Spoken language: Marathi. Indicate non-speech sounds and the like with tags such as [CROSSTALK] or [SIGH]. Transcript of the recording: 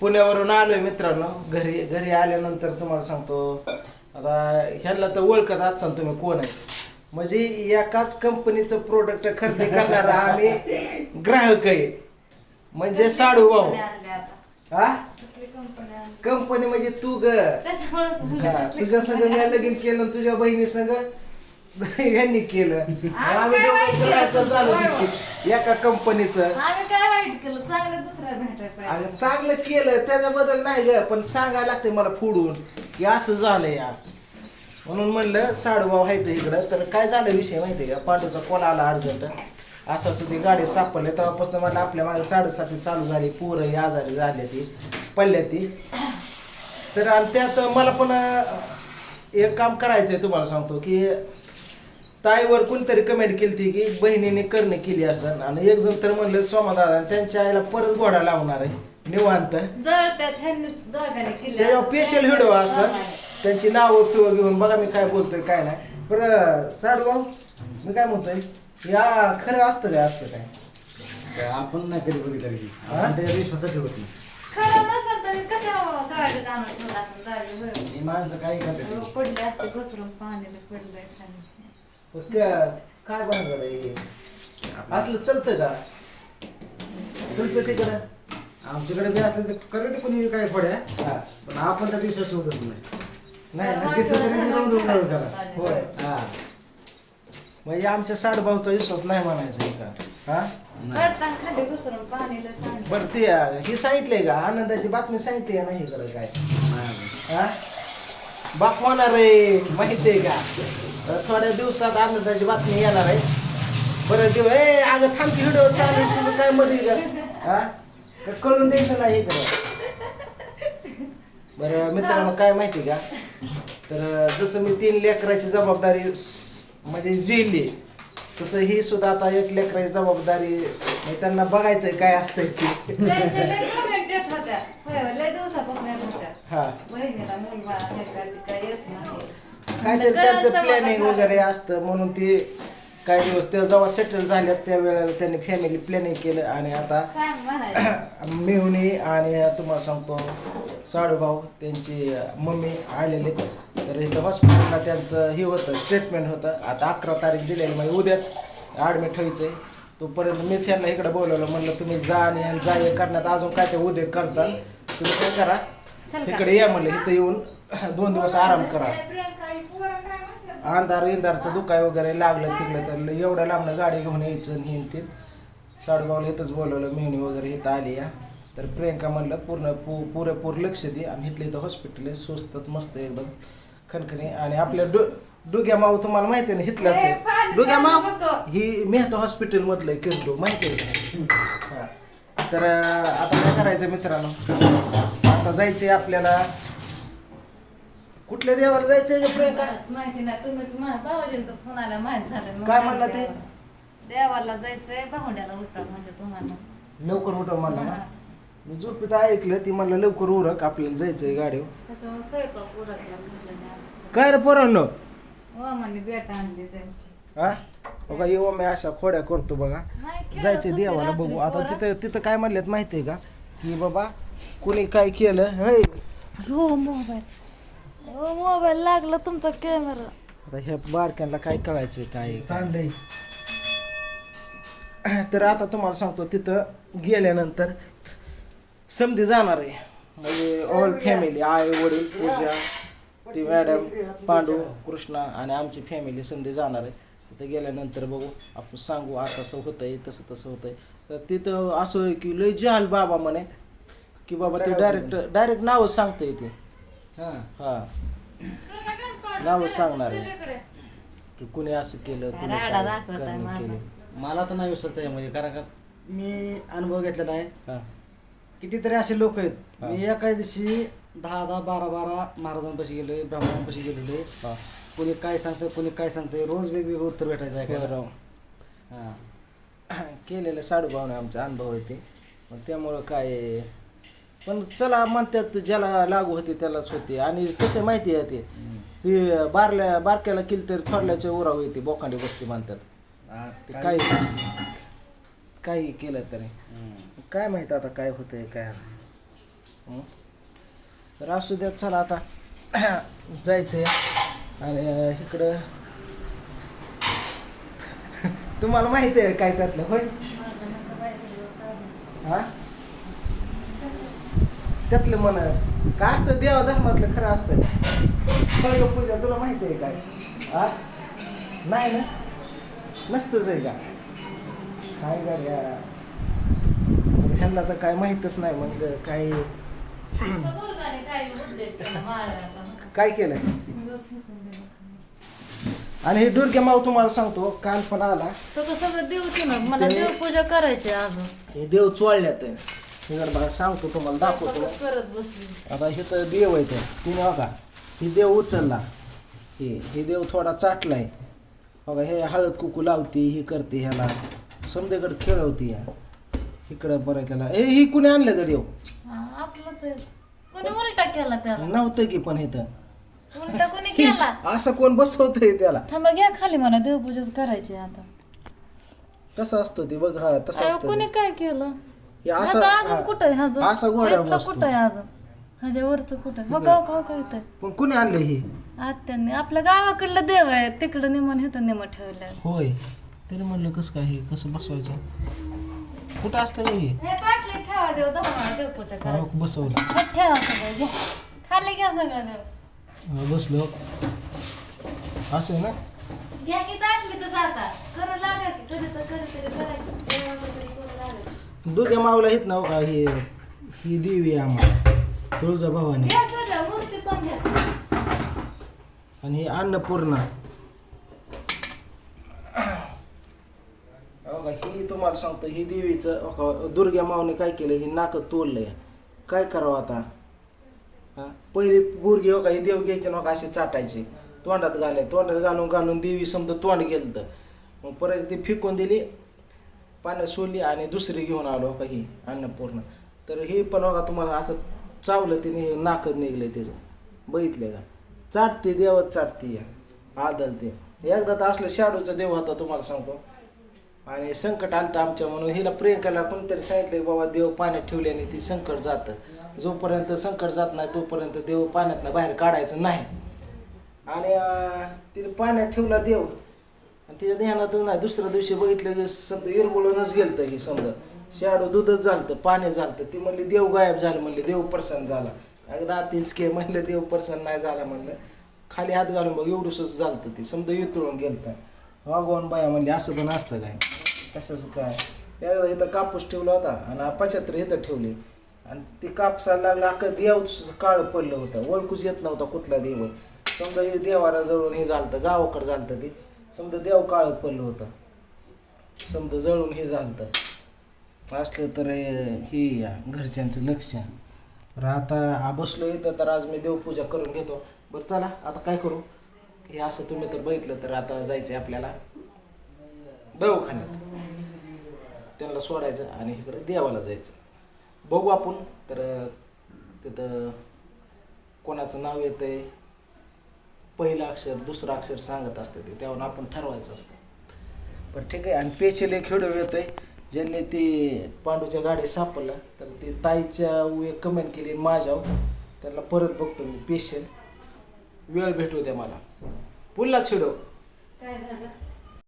पुण्यावरून आलोय मित्रांनो. घरी घरी आल्यानंतर तुम्हाला सांगतो आता ह्यांना तर ओळखत आजचा तुम्ही कोण आहे? म्हणजे एकाच कंपनीचं प्रोडक्ट खरेदी करणारा आम्ही ग्राहक आहे. म्हणजे साडू भाऊ. हा? कंपनी म्हणजे तू ग. तुझ्या संग मी लगीन केलं तुझ्या बहिणी संग [LAUGHS] यांनी केलं. आम्ही दोघं झालो एका कंपनीचं आम्ही काय वाईट केलं? चांगलं आणि चांगलं केलं. त्याच्याबद्दल नाही ग पण सांगायला लागते मला फोडून की असं झालं या. म्हणून म्हणलं साडूभाऊ आहे इकडं. तर काय झालं विषय माहिती का? पांडूचा कॉल आला अर्जंट. असं असं ती गाडी सापडली. तेव्हापासून मला आपल्या माझ्या साडेसाती चालू झाली. पोरं ही आजारी झाली ती. पडल्या ती. तर आणि त्यात मला पण अं, एक काम करायचं आहे तुम्हाला सांगतो की ताईवर कोणतरी कमेंट केली ती की बहिणीने करणे केली असं. आणि एक जण तर म्हणलं सोमादादा आणि त्यांच्या आईला परत घोडा लावणार आहे. निवांत. जळत्यात ह्यांनीच दोघांनी केलं त्याच्यावर स्पेशल व्हिडिओ असं. त्यांची नावं पिवं घेऊन बघा मी काय बोलतोय काय नाही. बरं साडू भाऊ मी काय म्हणतोय? या खरं असतं काय असतं काय? काय आपण नाही कधी बघितलं कधी? हा? आपण त्या विश्वासात ठेवत नाही. खरं नसेल तर असं. ही माणसं काही हो, पडले असते घसरून पाण्याला पडलंय खाली काय भानगड आहे हे? असलं चलतं का? तुमच्या तिकडं? आमच्याकडे बी असले तर करते कोणी काय पड्या हा. पण आपण त्यात विश्वास ठेवतच नाही. नाही ना. होय. हा. म्हणजे आमच्या साडभाऊचा विश्वास नाही म्हणायचा का हा. पडताना खाली घसरून बरं ते अं, हे सांगितलंय का? आनंदाची बातमी सांगितली नाही इकडं काय. हा? बाप होणार आहे माहितीये का? थोड्या दिवसात आनंदाची बातमी येणार आहे. बरं दिव ए अगं थांबची व्हिडिओ चालू काय मध्ये का हा? का कळून द्यायचं नाही हे करा बरं मित्रांनो काय माहिती का? तर जसं मी तीन लेकराची जबाबदारी म्हणजे झेलली तसं ही सुद्धा आता एक लेकराची जबाबदारी म्हणजे त्यांना बघायचंय काय असतंय ते. हा. काय ते त्यांचं प्लॅनिंग वगैरे असतं म्हणून ते काही दिवस ते जेव्हा सेटल झाल्यात त्या वेळेला त्यांनी फॅमिली प्लॅनिंग केलं. आणि आता [CLEARS THROAT] मेहुणी आणि तुम्हाला सांगतो साडूभाऊ त्यांची मम्मी आलेले तर इथं हॉस्पिटलला त्यांचं हे होतं स्टेटमेंट होतं. आता अकरा तारीख दिलेली म्हणजे उद्याच ॲडमिट व्हायचं आहे तोपर्यंत मीच यांना इकडे बोलवलं म्हणलं तुम्ही जा आणि जा हे करण्यात अजून काय ते उद्या करचा तुम्ही काय करा? इकडे या म्हणलं इथं येऊन. [COUGHS] दोन दिवस आराम करा. अंधार इंधारचं दुखाय वगैरे लागलं फिरलं तर एवढ्या लांबनं गाडी घेऊन यायचं आणि हे ते. साडगावला इथंच बोलवलं मेहनी वगैरे इथं आली या. तर प्रियंका म्हणलं पूर्ण पू पुरेपूर लक्ष दे आणि इथलं इथं हॉस्पिटल आहे स्वस्तात मस्त आहे एकदम. खणखणी आणि आपल्या डु डुग्या माऊ तुम्हाला माहिती आहे ना इथलाच ए, आहे डुग्या माऊ. ही मेहता हॉस्पिटल मधलं आहे किरडू माहिती आहे हा. तर आता काय करायचं मित्रांनो? आता जायचंय आपल्याला कुठल्या देवाला जायचंय का प्रियंका? मलाच माहिती नाही तुम्हीच मा- भाऊजींचा फोन आला माहीत झालं मग काय म्हणला ते? देवाला. जायचंय भावंड्याला उठा म्हणजे तुम्हाला. लवकर उठव म्हणलं ना? हा. मी झोपेत ऐकलं ती म्हणलं लवकर उरक आपल्याला जायचंय गाडीवर. त्याच्यामुळे स्वयंपाक उरकला म्हटलं नाही. काय रे पोरांनो? हो बेटा आणली त्यांची. हा? बघा येऊ मी अशा खोड्या करतो बघा. नाही केलं जायचंय तुम्ही देवाला रात्री बघू. आता पोरं. तिथं तिथं काय म्हणलेत माहितीये का? की बाबा कुणी काय केलं? हय. हो मोबाईल. हो मोबाईल लागला तुमचा कॅमेरा आता ह्या बारक्यांना काय कळायचंय काय सांडलंय. तर आता तुम्हाला सांगतो तिथं गेल्यानंतर समधी जाणार आहे. म्हणजे ऑल फॅमिली आई वडील पूजा ती मॅडम पांडू कृष्णा आणि आमची फॅमिली समधी जाणार आहे. तिथं गेल्यानंतर बघू आपण सांगू असं असं होतंय तसं तसं होतंय. तर तिथं असं आहे की लय जहाल बाबा म्हणे की बाबा ते डायरेक्ट डायरेक्ट नावच सांगता येते हा. हा. नावच सांगणार आहे की कुणी असं केलं कुणी राडा काय दाखवताय माझा. केलं. मला तर नाही विश्वास त्याच्यामध्ये कारण का मी अनुभव घेतलेला आहे हा. कितीतरी असे लोक आहेत. हा. मी एका दिवशी दहा दहा बारा बारा महाराजांपाशी गेलोय ब्राह्मणांपाशी गेलेलो आहे हा. कोणी काय सांगतंय कोणी काय सांगतंय रोज वेगवेगळं उत्तर भेटायचं आहे का बरं. हा. [CLEARS THROAT] केलेलं साडूभावने आमचा अनुभव होते मग त्यामुळं काय. पण चला म्हणतात ज्याला लागू होते त्यालाच होते. आणि कसं माहिती आहे ते? हे बारल्या बारक्याला केली तरी थोरल्याच्या उराव येते बोकांडी बसते म्हणतात. ते काय- काही केलं तरी. काय माहीत आता काय होतंय काय? तर असू द्यात चला आता [CLEARS THROAT] जायचंय. आणि इकडं [LAUGHS] तुम्हाला माहिती आहे काय त्यातलं होय? हा? त्यातलं म्हण काय असतं? देवा धर्मातलं खरं असतं. होय गं पूजा तुला माहिती आहे काय नाही ना? नसतंच आहे का? काय गाड्या ह्यांना तर काय माहीतच नाही मग काय. काय केलं आणि हे दुर्ग्या माव तुम्हाला सांगतो काल पण आला. सगळं देऊ की ना मला देवपूजा करायची अजून. हे देव चोळल्यात. इकडे बघा सांगतो तुम्हाला दाखवतो. स्वयंपाकच करत बसली आता हे तर देव आहे तर तिने बघा ही देव उचलला. हे हे देव थोडा चाटलाय. बघा हे हळद कुकू लावते ही करते ह्याला. समदेकडे खेळवते या. इकडं बरं त्याला ए ही कुणी आणलं ग देव? हा, आपलंच आहे. कोणी उलटा केला त्याला? नव्हतं की पण हे तर. उलटा कोणी केला? असं कोण बसवतंय त्याला? थांबा घ्या खाली मला देवपूजाच करायची आहे आता. कसं असतं ते बघ हा तसं अहो, असतं कोणी काय केलं? हे असं ह्याचं अजून हा. कुठं आहे ह्याचं असा घोडा इथलं बसतो. कुठं आहे अजून? ह्याच्या वरचं कुठं? हो का हो का हो का इथं पण कुणी आणलं हे? आत्यांनी. आपल्या गावाकडलं देव आहे. तिकडं निमन इथं निमन ठेवलंय. होय. तरी म्हणलं कसं काय हे? कसं बसवायचं? कुठं असतं हे? हे ठेवा देव हा, बसवलं. हे ठेवा सगळं घ्या खाली घ्या सगळं देव. हा, बसलो. असं आहे ना? घ्या की ताटली तर जाता करू लागा की कधी तर कधी तरी करायचं देवाचं तरी करू लागा दुर्गा माऊला येत ना का हे ही देवी आहे आम्हाला. पण घ्या. आणि ही अन्नपूर्णा. [COUGHS] हो का, ही तुम्हाला सांगतो ही देवीचं दुर्गा माऊने काय केलं ही नाक तोडलंय. काय करावं आता? हा? पहिली पोरगी हो का ही देव घ्यायचे ना हो का असे चाटायचे. तोंडात घालाय तोंडात घालून घालून देवी समजा तोंड गेलं तर मग परत ती फेकून दिली पाण्यात सोडली आणि दुसरी घेऊन आलो का ही अन्नपूर्ण तर हे पण बघा तुम्हाला असं चावलं तिने हे नाकच निघलं त्याचं. बघितलं का? चाटते देवच चाटते या. आदलते एकदा तर असलं शाडूचा देव होता तुम्हाला सांगतो. आणि संकट आलं आमच्या म्हणून. हिला प्रियंकाला कोणतरी सांगितलं बाबा देव पाण्यात ठेवल्याने ती संकट जातं. जोपर्यंत संकट जात नाही तोपर्यंत देव पाण्यातनं बाहेर काढायचं नाही. आणि तिने पाण्यात ठेवला देव. आणि तिच्या ध्यानातच नाही दुसऱ्या दिवशी बघितलं की समजा इरगुळूनच गेलतं हे समजा. शाडू दूधच झालतं पाणी झालतं. ती म्हणली देव गायब झालं म्हणले देव प्रसन्न झाला. एकदा तीच के म्हणलं देव प्रसन्न नाही झाला म्हणलं. खाली हात घालून बघ एवढंसच झालतं ते. समजा इतळून गेलतं. वागवून बाया म्हणली असं पण असतं काय? तसंच काय? एकदा इथं कापूस ठेवला होता आणि पचत्र इथं ठेवले. आणि ते कापसाला लागलं अख्खं देव काळ पडलं होतं. ओळखूच येत नव्हता कुठला देव. समजा हे देवाला जवळून हे झालतं गावाकडं झालतं ते. समजा देव काळ पडलं होतं. समजा जळून हे झालतं. असलं तर हे घरच्यांचं लक्ष. तर आता आ बसलो इथं तर आज मी देवपूजा करून घेतो. बरं चला आता काय करू? हे असं तुम्ही तर बघितलं तर आता जायचं आपल्याला दवाखान्यात. त्यांना सोडायचं आणि इकडे देवाला जायचं. बघू आपण तर तिथं कोणाचं नाव येतं आहे पहिलं अक्षर दुसरं अक्षर सांगत असतं ते त्यावर आपण ठरवायचं असतं. पण ठीक आहे आणि पेचेल एक व्हिडिओ आहे ज्यांनी ती पांडूच्या गाडी सापडलं तर ती ताईच्या एक कमेंट केली माझ्यावर त्यांना परत बघतो मी पेशल. वेळ भेटू द्या मला. पुन्हाच व्हिडिओ काय झालं?